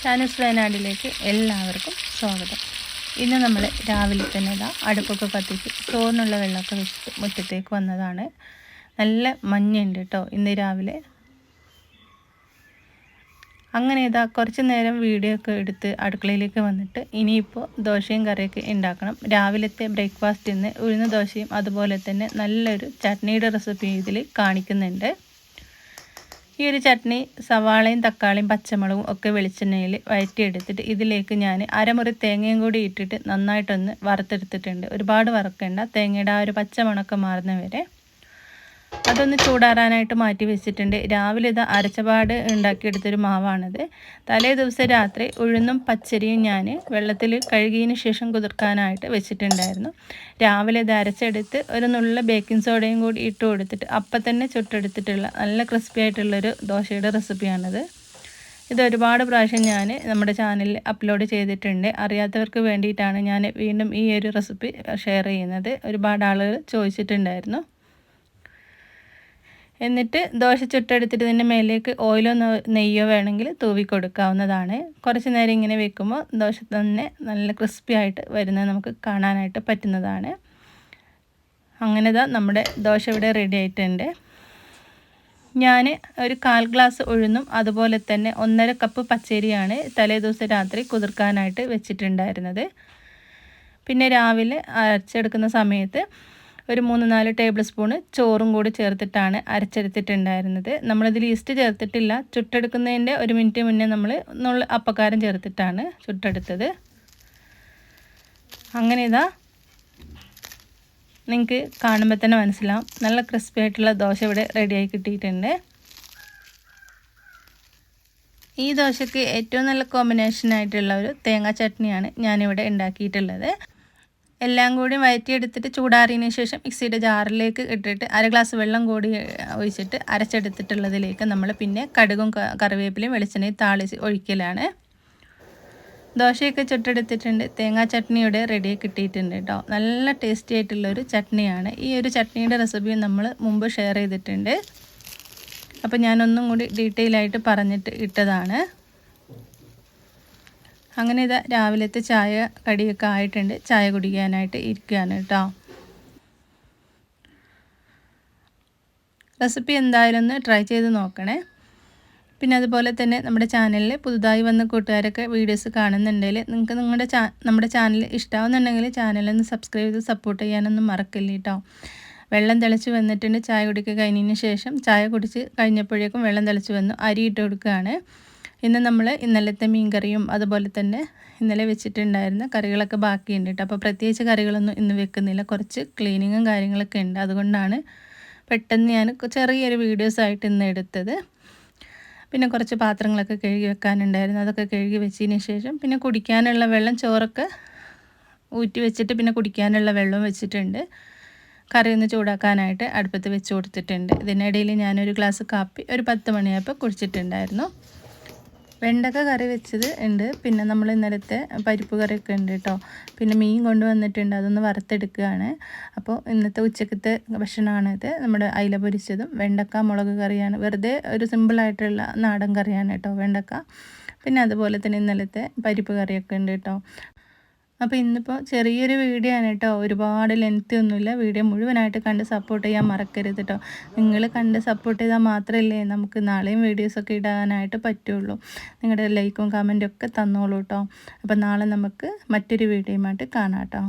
ഷാനസ് വയനാടിലേക്ക് എല്ലാവർക്കും സ്വാഗതം. ഇന്ന് നമ്മൾ രാവിലെ തന്നെ ഇതാ അടുപ്പൊക്കെ കത്തിച്ച് ചോറിനുള്ള വെള്ളമൊക്കെ വെച്ചിട്ട് മുറ്റത്തേക്ക് വന്നതാണ്. നല്ല മഞ്ഞുണ്ട് കേട്ടോ ഇന്ന് രാവിലെ. അങ്ങനെ ഇതാ കുറച്ച് നേരം വീഡിയോ ഒക്കെ എടുത്ത് അടുക്കളയിലേക്ക് വന്നിട്ട് ഇനിയിപ്പോൾ ദോശയും കറിയൊക്കെ ഉണ്ടാക്കണം. രാവിലത്തെ ബ്രേക്ക്ഫാസ്റ്റ് ഇന്ന് ഉഴുന്ന ദോശയും അതുപോലെ തന്നെ നല്ലൊരു ചട്നിയുടെ റെസിപ്പി ഇതിൽ കാണിക്കുന്നുണ്ട്. ഈ ഒരു ചട്നി സവാളയും തക്കാളിയും പച്ചമുളകും ഒക്കെ വെളിച്ചെണ്ണയിൽ വഴറ്റിയെടുത്തിട്ട് ഇതിലേക്ക് ഞാൻ അരമുറി തേങ്ങയും കൂടി ഇട്ടിട്ട് നന്നായിട്ടൊന്ന് വറുത്തെടുത്തിട്ടുണ്ട്. ഒരുപാട് വറുക്കേണ്ട. തേങ്ങയുടെ ആ ഒരു പച്ചമണക്കം മാറുന്ന വരെ അതൊന്ന് ചൂടാറാനായിട്ട് മാറ്റി വെച്ചിട്ടുണ്ട്. രാവിലെ ഇത് അരച്ചപാട് ഉണ്ടാക്കിയെടുത്തൊരു മാവാണിത്. തലേ ദിവസം രാത്രി ഉഴുന്നും പച്ചരിയും ഞാൻ വെള്ളത്തിൽ കഴുകിയതിന് ശേഷം കുതിർക്കാനായിട്ട് വെച്ചിട്ടുണ്ടായിരുന്നു. രാവിലെ ഇത് അരച്ചെടുത്ത് ഒരു നുള്ള ബേക്കിംഗ് സോഡയും കൂടി ഇട്ട് കൊടുത്തിട്ട് അപ്പം തന്നെ ചുട്ടെടുത്തിട്ടുള്ള നല്ല ക്രിസ്പി ആയിട്ടുള്ളൊരു ദോശയുടെ റെസിപ്പിയാണിത്. ഇത് ഒരുപാട് പ്രാവശ്യം ഞാൻ നമ്മുടെ ചാനലിൽ അപ്ലോഡ് ചെയ്തിട്ടുണ്ട്. അറിയാത്തവർക്ക് വേണ്ടിയിട്ടാണ് ഞാൻ വീണ്ടും ഈ ഒരു റെസിപ്പി ഷെയർ ചെയ്യുന്നത്. ഒരുപാട് ആളുകൾ ചോദിച്ചിട്ടുണ്ടായിരുന്നു. എന്നിട്ട് ദോശ ചുട്ടെടുത്തിട്ട് ഇതിന്റെ മേലേക്ക് ഓയിലോ നെയ്യോ വേണമെങ്കിൽ തൂവി കൊടുക്കാവുന്നതാണ്. കുറച്ച് നേരം ഇങ്ങനെ വെക്കുമ്പോൾ ദോശ തന്നെ നല്ല ക്രിസ്പി ആയിട്ട് വരുന്നത് നമുക്ക് കാണാനായിട്ട് പറ്റുന്നതാണ്. അങ്ങനെ ഇതാ നമ്മുടെ ദോശ ഇവിടെ റെഡി ആയിട്ടുണ്ട്. ഞാൻ ഒരു കാൽ ഗ്ലാസ് ഉഴുന്നും അതുപോലെ തന്നെ ഒന്നര കപ്പ് പച്ചരിയാണ് തലേ ദിവസം രാത്രി കുതിർക്കാനായിട്ട് വെച്ചിട്ടുണ്ടായിരുന്നത്. പിന്നെ രാവിലെ അരച്ചെടുക്കുന്ന സമയത്ത് ഒരു മൂന്ന് നാല് ടേബിൾ സ്പൂണ് ചോറും കൂടി ചേർത്തിട്ടാണ് അരച്ചെടുത്തിട്ടുണ്ടായിരുന്നത്. നമ്മളിതിൽ ഈസ്റ്റ് ചേർത്തിട്ടില്ല. ചുട്ടെടുക്കുന്നതിന്റെ ഒരു മിനിറ്റ് മുന്നേ നമ്മൾ നുള്ള അപ്പക്കാരം ചേർത്തിട്ടാണ് ചുട്ടെടുത്തത്. അങ്ങനെ ഇതാ നിങ്ങൾക്ക് കാണുമ്പോൾ തന്നെ മനസ്സിലാവും. നല്ല ക്രിസ്പി ആയിട്ടുള്ള ദോശ ഇവിടെ റെഡിയായി കിട്ടിയിട്ടുണ്ട്. ഈ ദോശയ്ക്ക് ഏറ്റവും നല്ല കോമ്പിനേഷൻ ആയിട്ടുള്ള ഒരു തേങ്ങാ ചട്നിയാണ് ഞാനിവിടെ ഉണ്ടാക്കിയിട്ടുള്ളത്. എല്ലാം കൂടി വയറ്റിയെടുത്തിട്ട് ചൂടാറിയതിന് ശേഷം മിക്സിയുടെ ജാറിലേക്ക് ഇട്ടിട്ട് അര ഗ്ലാസ് വെള്ളം കൂടി ഒഴിച്ചിട്ട് അരച്ചെടുത്തിട്ടുള്ളതിലേക്ക് നമ്മൾ പിന്നെ കടുകും കറിവേപ്പിലയും വെളിച്ചെണ്ണയും താളിച്ച് ഒഴിക്കലാണ്. ദോശയൊക്കെ ചുട്ടെടുത്തിട്ടുണ്ട്. തേങ്ങാ ചട്നിയുടെ റെഡി കിട്ടിയിട്ടുണ്ട് കേട്ടോ നല്ല ടേസ്റ്റി ആയിട്ടുള്ളൊരു ചട്നിയാണ്. ഈ ഒരു ചട്നിയുടെ റെസിപ്പി നമ്മൾ മുമ്പ് ഷെയർ ചെയ്തിട്ടുണ്ട്. അപ്പോൾ ഞാനൊന്നും കൂടി ഡീറ്റെയിൽ ആയിട്ട് പറഞ്ഞിട്ട് ഇട്ടതാണ്. അങ്ങനെ ഇതാ രാവിലത്തെ ചായ കടിയൊക്കെ ആയിട്ടുണ്ട്. ചായ കുടിക്കാനായിട്ട് ഇരിക്കുകയാണ് കേട്ടോ. റെസിപ്പി എന്തായാലും ഒന്ന് ട്രൈ ചെയ്ത് നോക്കണേ. പിന്നെ അതുപോലെ തന്നെ നമ്മുടെ ചാനലിൽ പുതുതായി വന്ന കൂട്ടുകാരൊക്കെ വീഡിയോസ് കാണുന്നുണ്ടെങ്കിൽ നിങ്ങൾക്ക് നിങ്ങളുടെ നമ്മുടെ ചാനൽ ഇഷ്ടമാവുന്നുണ്ടെങ്കിൽ ചാനലൊന്ന് സബ്സ്ക്രൈബ് ചെയ്ത് സപ്പോർട്ട് ചെയ്യാനൊന്നും മറക്കില്ല കേട്ടോ. വെള്ളം തിളച്ച് വന്നിട്ടുണ്ട്. ചായ കുടിക്കുക കഴിഞ്ഞതിന് ശേഷം ചായ കുടിച്ച് കഴിഞ്ഞപ്പോഴേക്കും വെള്ളം തിളച്ച് വന്നു. അരി ഇട്ട് കൊടുക്കുകയാണ്. ഇന്ന് നമ്മൾ ഇന്നലത്തെ മീൻ കറിയും അതുപോലെ തന്നെ ഇന്നലെ വെച്ചിട്ടുണ്ടായിരുന്ന കറികളൊക്കെ ബാക്കിയുണ്ട് കേട്ടോ. അപ്പോൾ പ്രത്യേകിച്ച് കറികളൊന്നും ഇന്ന് വെക്കുന്നില്ല. കുറച്ച് ക്ലീനിങ്ങും കാര്യങ്ങളൊക്കെ ഉണ്ട്. അതുകൊണ്ടാണ് പെട്ടെന്ന് ഞാൻ ചെറിയൊരു വീഡിയോസ് ആയിട്ട് ഇന്ന് എടുത്തത്. പിന്നെ കുറച്ച് പാത്രങ്ങളൊക്കെ കഴുകി വെക്കാനുണ്ടായിരുന്നു. അതൊക്കെ കഴുകി വെച്ചതിന് ശേഷം പിന്നെ കുടിക്കാനുള്ള വെള്ളം ചോറൊക്കെ ഊറ്റി വെച്ചിട്ട് പിന്നെ കുടിക്കാനുള്ള വെള്ളം വെച്ചിട്ടുണ്ട്. കറി ഒന്ന് ചൂടാക്കാനായിട്ട് അടുപ്പത്ത് വെച്ച് കൊടുത്തിട്ടുണ്ട്. ഇതിനിടയിൽ ഞാനൊരു ഗ്ലാസ് കാപ്പി ഒരു പത്ത് മണിയായപ്പോൾ കുടിച്ചിട്ടുണ്ടായിരുന്നു. വെണ്ടക്ക കറി വെച്ചത് ഉണ്ട്. പിന്നെ നമ്മൾ ഇന്നലത്തെ പരിപ്പ് കറിയൊക്കെ ഉണ്ട് കേട്ടോ. പിന്നെ മീൻ കൊണ്ടുവന്നിട്ടുണ്ട്. അതൊന്ന് വറുത്തെടുക്കുകയാണ്. അപ്പോൾ ഇന്നത്തെ ഉച്ചക്കത്തെ ഭക്ഷണമാണിത് നമ്മുടെ അയില പൊരിച്ചതും വെണ്ടക്ക മുളക് കറിയാണ്. വെറുതെ ഒരു സിമ്പിളായിട്ടുള്ള നാടൻ കറിയാണ് കേട്ടോ വെണ്ടക്ക. പിന്നെ അതുപോലെ തന്നെ ഇന്നലത്തെ പരിപ്പ് കറിയൊക്കെ ഉണ്ട് കേട്ടോ. അപ്പോൾ ഇന്നിപ്പോൾ ചെറിയൊരു വീഡിയോ ആണ് കേട്ടോ. ഒരുപാട് ലെങ്ത്തി ഒന്നുമില്ല. വീഡിയോ മുഴുവനായിട്ട് കണ്ട് സപ്പോർട്ട് ചെയ്യാൻ മറക്കരുത് കേട്ടോ നിങ്ങൾ കണ്ട് സപ്പോർട്ട് ചെയ്താൽ മാത്രമല്ലേ നമുക്ക് നാളെയും വീഡിയോസൊക്കെ ഇടാനായിട്ട് പറ്റുള്ളൂ. നിങ്ങളുടെ ലൈക്കും കമന്റും ഒക്കെ തന്നോളൂ കേട്ടോ അപ്പോൾ നാളെ നമുക്ക് മറ്റൊരു വീഡിയോയുമായിട്ട് കാണാം കേട്ടോ